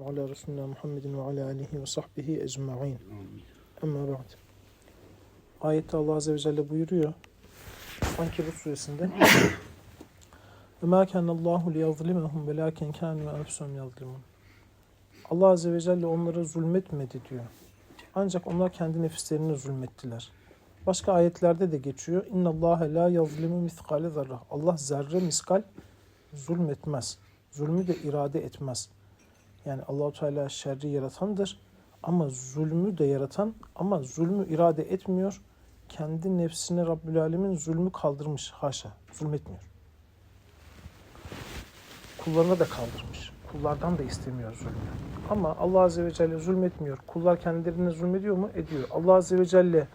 ala Resulina Muhammedin ve ala alihi ve sahbihi ecma'in. Amma ba'd. Ayette Allah Azze ve Celle buyuruyor. Ankebut suresinde. Ve mâ kânallâhu liyazlimehum velâken kânû enfusum yazlimun. Allah Azze ve Celle onlara zulmetmedi diyor. Ancak onlar kendi nefislerine zulmettiler. Başka ayetlerde de geçiyor. İnna Allah la yazlimu miskale zarra. Allah zerre miskal zulmetmez. Zulmü de irade etmez. Yani Allahu Teala şerri yaratandır ama zulmü de yaratan ama zulmü irade etmiyor. Kendi nefsine Rabbül Alemin zulmü kaldırmış. Haşa. Zulmetmiyor. Kullarına da kaldırmış. Kullardan da istemiyor zulmü. Ama Allah Azze ve Celle zulmetmiyor. Kullar kendilerine zulmediyor mu? Ediyor. Allah Azze ve Celle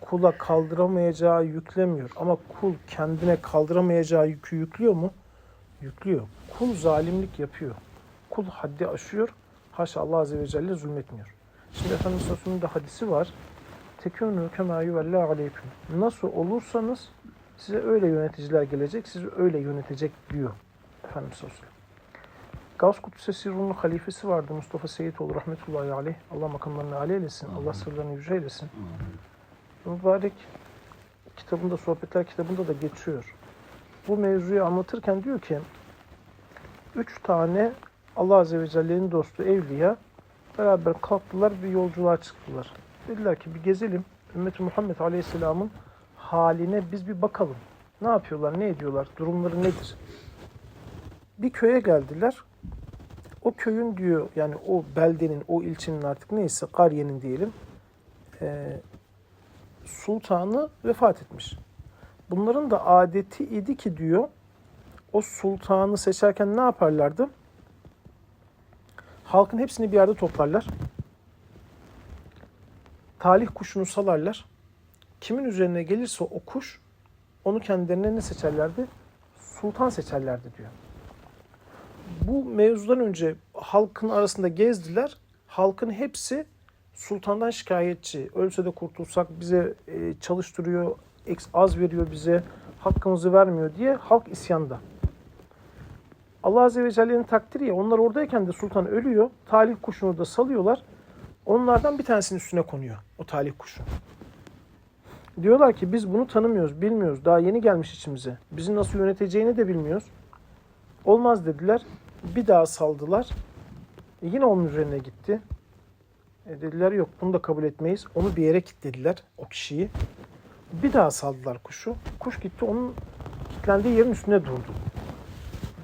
kula kaldıramayacağı yüklemiyor. Ama kul kendine kaldıramayacağı yükü yüklüyor mu? Yüklüyor. Kul zalimlik yapıyor. Kul haddi aşıyor. Haşa Allah Azze ve Celle zulmetmiyor. Şimdi Efendimiz Resulü'nün de hadisi var. Tekûnû kemâ yuvellâ aleyküm. Nasıl olursanız size öyle yöneticiler gelecek, sizi öyle yönetecek diyor Efendimiz Resulü. Gavs Kudüs'e Sirrun'un halifesi vardı Mustafa Seyitoğlu rahmetullahi aleyh. Allah makamlarını âli eylesin, Allah sırlarını yüce eylesin. Mübarek kitabında, Sohbetler kitabında da geçiyor. Bu mevzuyu anlatırken diyor ki, üç tane Allah Azze ve Celle'nin dostu evliya beraber kalktılar bir yolculuğa çıktılar. Dediler ki bir gezelim. Ümmeti Muhammed Aleyhisselam'ın haline biz bir bakalım. Ne yapıyorlar, ne ediyorlar, durumları nedir? Bir köye geldiler. O köyün diyor yani o beldenin, o ilçenin artık neyse Kariye'nin diyelim e, sultanı vefat etmiş. Bunların da adeti idi ki diyor o sultanı seçerken ne yaparlardı? Halkın hepsini bir yerde toplarlar. Talih kuşunu salarlar. Kimin üzerine gelirse o kuş onu kendilerine ne seçerlerdi? Sultan seçerlerdi diyor. Bu mevzudan önce halkın arasında gezdiler. Halkın hepsi sultandan şikayetçi. Ölse de kurtulsak bize e, çalıştırıyor, az veriyor bize, hakkımızı vermiyor diye halk isyanda. Allah Azze ve Celle'nin takdiri ya onlar oradayken de sultan ölüyor. Talih kuşunu da salıyorlar. Onlardan bir tanesinin üstüne konuyor o talih kuşu. Diyorlar ki biz bunu tanımıyoruz, bilmiyoruz. Daha yeni gelmiş içimize. Bizi nasıl yöneteceğini de bilmiyoruz. Olmaz dediler. Bir daha saldılar. E yine onun üzerine gitti. E dediler yok bunu da kabul etmeyiz. Onu bir yere kilitlediler o kişiyi. Bir daha saldılar kuşu. Kuş gitti onun kilitlendiği yerin üstüne durdu.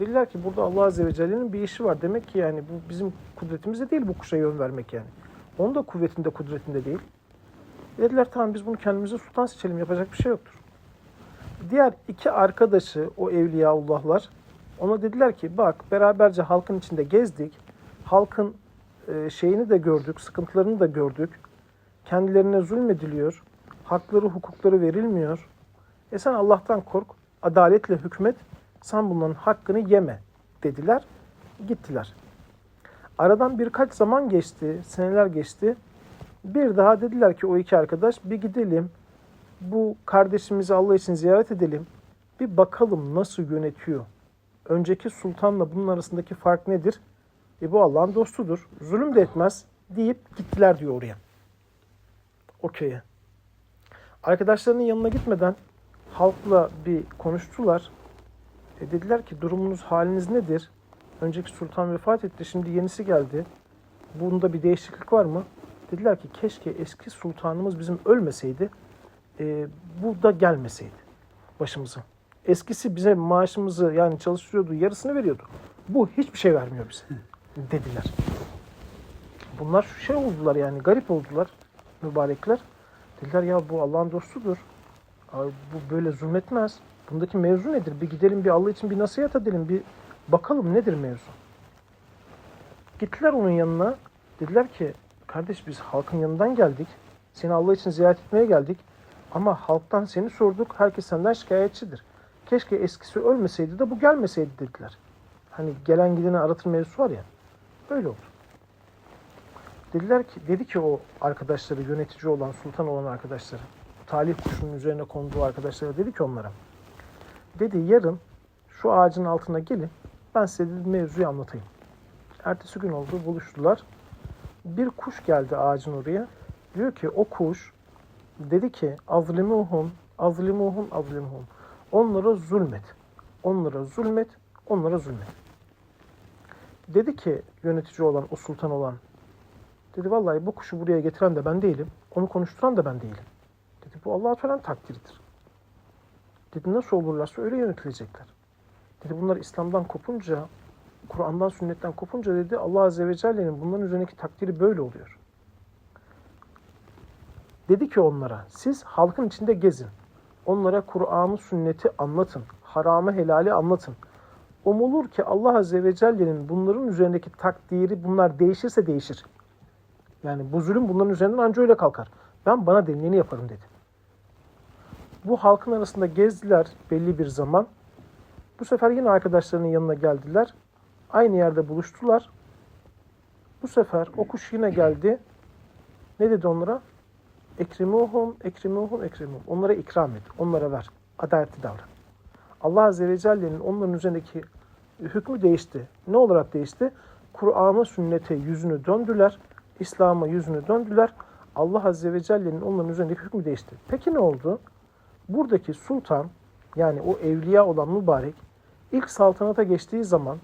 Dediler ki burada Allah Azze ve Celle'nin bir işi var. Demek ki yani bu bizim kudretimizde değil bu kuşa yön vermek yani. Onun da kuvvetinde kudretinde değil. Dediler tamam biz bunu kendimize sultan seçelim yapacak bir şey yoktur. Diğer iki arkadaşı o evliyaullahlar ona dediler ki bak beraberce halkın içinde gezdik. Halkın e, şeyini de gördük, sıkıntılarını da gördük. Kendilerine zulmediliyor. Hakları, hukukları verilmiyor. E sen Allah'tan kork, adaletle hükmet. Sen bunların hakkını yeme dediler. Gittiler. Aradan birkaç zaman geçti, seneler geçti. Bir daha dediler ki o iki arkadaş bir gidelim. Bu kardeşimizi Allah için ziyaret edelim. Bir bakalım nasıl yönetiyor. Önceki sultanla bunun arasındaki fark nedir? E bu Allah'ın dostudur. Zulüm de etmez deyip gittiler diyor oraya. O. Arkadaşlarının yanına gitmeden halkla bir konuştular. E dediler ki durumunuz, haliniz nedir? Önceki sultan vefat etti, şimdi yenisi geldi. Bunda bir değişiklik var mı? Dediler ki keşke eski sultanımız bizim ölmeseydi, e, bu da gelmeseydi başımıza. Eskisi bize maaşımızı yani çalıştırıyordu, yarısını veriyordu. Bu hiçbir şey vermiyor bize dediler. Bunlar şu şey oldular yani garip oldular mübarekler. Dediler ya bu Allah'ın dostudur. Abi bu böyle zulmetmez. Bundaki mevzu nedir? Bir gidelim bir Allah için bir nasihat edelim. Bir bakalım nedir mevzu? Gittiler onun yanına. Dediler ki kardeş biz halkın yanından geldik. Seni Allah için ziyaret etmeye geldik. Ama halktan seni sorduk. Herkes senden şikayetçidir. Keşke eskisi ölmeseydi de bu gelmeseydi dediler. Hani gelen gideni aratır mevzusu var ya. Öyle oldu. Dediler ki, dedi ki o arkadaşları, yönetici olan, sultan olan arkadaşları, talih kuşunun üzerine konduğu arkadaşlara dedi ki onlara, dedi yarın şu ağacın altına gelin, ben size dedi, mevzuyu anlatayım. Ertesi gün oldu buluştular. Bir kuş geldi ağacın oraya. Diyor ki o kuş dedi ki azlimuhum azlimuhum azlimuhum. Onlara zulmet. Onlara zulmet. Onlara zulmet. Dedi ki yönetici olan, o sultan olan dedi vallahi bu kuşu buraya getiren de ben değilim. Onu konuşturan da ben değilim. Bu Allah-u Teala'nın takdiridir. Dedi nasıl olurlarsa öyle yönetilecekler. Dedi bunlar İslam'dan kopunca, Kur'an'dan, sünnetten kopunca dedi Allah Azze ve Celle'nin bunların üzerindeki takdiri böyle oluyor. Dedi ki onlara siz halkın içinde gezin. Onlara Kur'an'ı, sünneti anlatın. Haramı, helali anlatın. Umulur ki Allah Azze ve Celle'nin bunların üzerindeki takdiri bunlar değişirse değişir. Yani bu zulüm bunların üzerinden anca öyle kalkar. Ben bana denileni yaparım dedi. Bu halkın arasında gezdiler belli bir zaman. Bu sefer yine arkadaşlarının yanına geldiler. Aynı yerde buluştular. Bu sefer o kuş yine geldi. Ne dedi onlara? Ekrimuhum, ekrimuhum, ekrimuhum. Onlara ikram et, onlara ver. Adaletli davran. Allah Azze ve Celle'nin onların üzerindeki hükmü değişti. Ne olarak değişti? Kur'an'a, sünnete yüzünü döndüler. İslam'a yüzünü döndüler. Allah Azze ve Celle'nin onların üzerindeki hükmü değişti. Peki ne oldu? Buradaki sultan, yani o evliya olan mübarek, ilk saltanata geçtiği zaman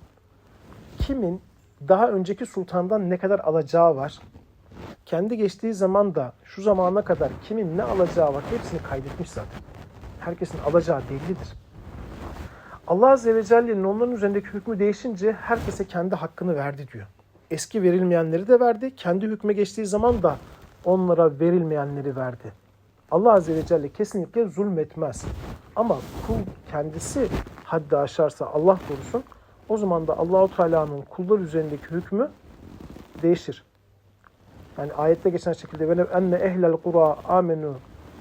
kimin daha önceki sultandan ne kadar alacağı var, kendi geçtiği zaman da şu zamana kadar kimin ne alacağı var hepsini kaydetmiş zaten. Herkesin alacağı bellidir. Allah Azze ve Celle'nin onların üzerindeki hükmü değişince herkese kendi hakkını verdi diyor. Eski verilmeyenleri de verdi. Kendi hükme geçtiği zaman da onlara verilmeyenleri verdi. Allah Azze ve Celle kesinlikle zulmetmez. Ama kul kendisi haddi aşarsa Allah korusun o zaman da Allahu Teala'nın kullar üzerindeki hükmü değişir. Yani ayette geçen şekilde ve enne ehlel kura amenu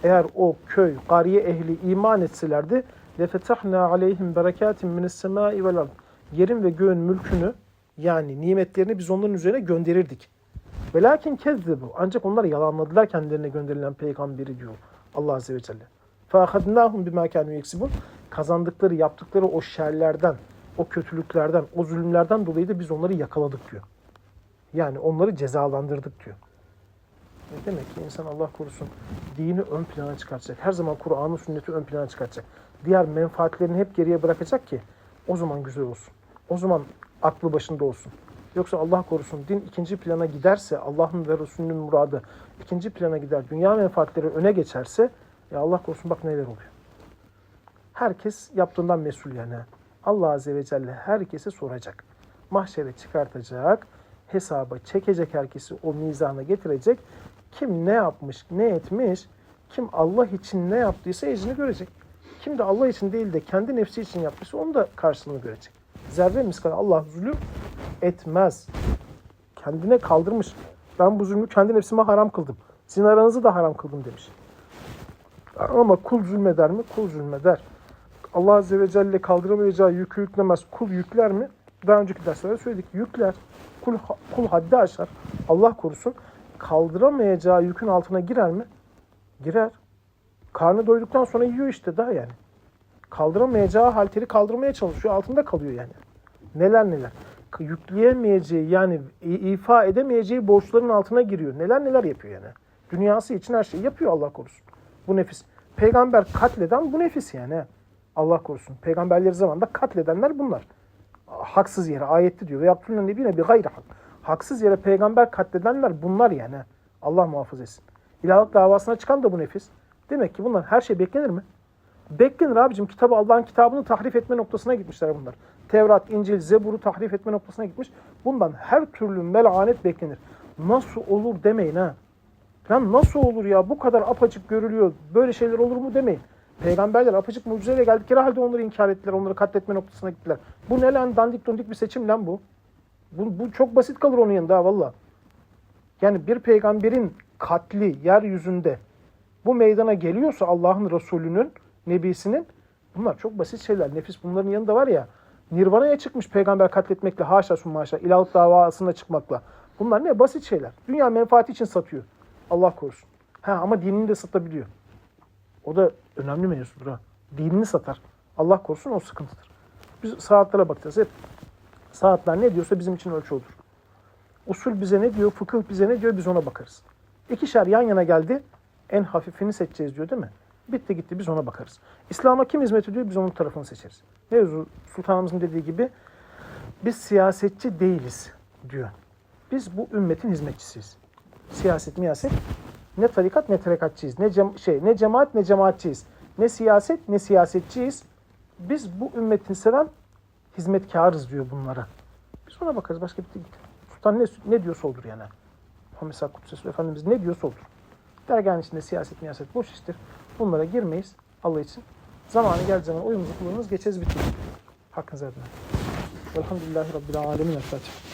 eğer o köy, kariye ehli iman etselerdi lefetahna aleyhim berekatin mine's semai vel. Yerin ve göğün mülkünü yani nimetlerini biz onların üzerine gönderirdik. Velakin kezzebu. Ancak onlar yalanladılar kendilerine gönderilen peygamberi diyor Allah Azze ve Celle. فَاَخَدْنَاهُمْ بِمَا كَانُوا يَكْسِبُونَ Kazandıkları, yaptıkları o şerlerden, o kötülüklerden, o zulümlerden dolayı da biz onları yakaladık diyor. Yani onları cezalandırdık diyor. Ne demek ki insan Allah korusun dini ön plana çıkartacak. Her zaman Kur'an'ı, sünneti ön plana çıkartacak. Diğer menfaatlerini hep geriye bırakacak ki o zaman güzel olsun. O zaman aklı başında olsun. Yoksa Allah korusun din ikinci plana giderse, Allah'ın ve Resulünün muradı ikinci plana gider, dünya menfaatleri öne geçerse, ya Allah korusun bak neler oluyor. Herkes yaptığından mesul yani. Allah Azze ve Celle herkese soracak. Mahşere çıkartacak, hesaba çekecek herkesi o mizana getirecek. Kim ne yapmış, ne etmiş, kim Allah için ne yaptıysa ecrini görecek. Kim de Allah için değil de kendi nefsi için yapmışsa onun da karşılığını görecek. Zerre miskal Allah zulüm etmez. Kendine kaldırmış. Ben bu zulmü kendi nefsime haram kıldım. Sizin aranızı da haram kıldım demiş. Ama kul zulmeder mi? Kul zulmeder. Allah Azze ve Celle kaldıramayacağı yükü yüklemez. Kul yükler mi? Daha önceki derslerde söyledik. Yükler. Kul, kul haddi aşar. Allah korusun. Kaldıramayacağı yükün altına girer mi? Girer. Karnı doyduktan sonra yiyor işte daha yani. Kaldıramayacağı halteri kaldırmaya çalışıyor. Altında kalıyor yani. Neler neler. Yükleyemeyeceği yani ifa edemeyeceği borçların altına giriyor. Neler neler yapıyor yani. Dünyası için her şeyi yapıyor Allah korusun. Bu nefis. Peygamber katleden bu nefis yani. Allah korusun. Peygamberleri zamanında katledenler bunlar. Haksız yere ayette diyor. Ve yaptığının nebine bir gayri hak. Haksız yere peygamber katledenler bunlar yani. Allah muhafaza etsin. İlahlık davasına çıkan da bu nefis. Demek ki bunlar her şey beklenir mi? Beklenir abicim. Kitabı Allah'ın kitabını tahrif etme noktasına gitmişler bunlar. Tevrat, İncil, Zebur'u tahrif etme noktasına gitmiş. Bundan her türlü melanet beklenir. Nasıl olur demeyin ha. Lan nasıl olur ya bu kadar apaçık görülüyor. Böyle şeyler olur mu demeyin. Peygamberler apaçık mucizeyle geldikleri halde onları inkar ettiler. Onları katletme noktasına gittiler. Bu ne lan dandik dondik bir seçim lan bu. Bu, bu çok basit kalır onun yanında valla. Yani bir peygamberin katli yeryüzünde bu meydana geliyorsa Allah'ın Resulü'nün, Nebisinin bunlar çok basit şeyler. Nefis bunların yanında var ya Nirvana'ya çıkmış peygamber katletmekle haşa sun maşa ilahlık davasına çıkmakla. Bunlar ne? Basit şeyler. Dünya menfaati için satıyor. Allah korusun. Ha, ama dinini de satabiliyor. O da önemli mevzudur ha. Dinini satar. Allah korusun o sıkıntıdır. Biz saatlere bakacağız hep. Saatler ne diyorsa bizim için ölçü olur. Usul bize ne diyor, fıkıh bize ne diyor biz ona bakarız. İkişer yan yana geldi. En hafifini seçeceğiz diyor değil mi? Bitti gitti biz ona bakarız. İslam'a kim hizmet ediyor biz onun tarafını seçeriz. Mevzu sultanımızın dediği gibi biz siyasetçi değiliz diyor. Biz bu ümmetin hizmetçisiyiz. Siyaset miyaset ne tarikat ne tarikatçıyız. Ne cem- şey ne cemaat ne cemaatçiyiz. Ne siyaset ne siyasetçiyiz. Biz bu ümmetin seven hizmetkarız diyor bunlara. Biz ona bakarız. Başka bir gitti. Sultan ne, ne diyorsa olur yani. Muhammed Sellem Efendimiz ne diyorsa olur. Dergahın içinde siyaset miyaset boş iştir. Bunlara girmeyiz Allah için. Zamanı geldiği zaman oyumuzu kullanırız geçeriz bitiririz. Hakkınızı edin. Velhamdülillahi Rabbil Alemin. El Fatiha.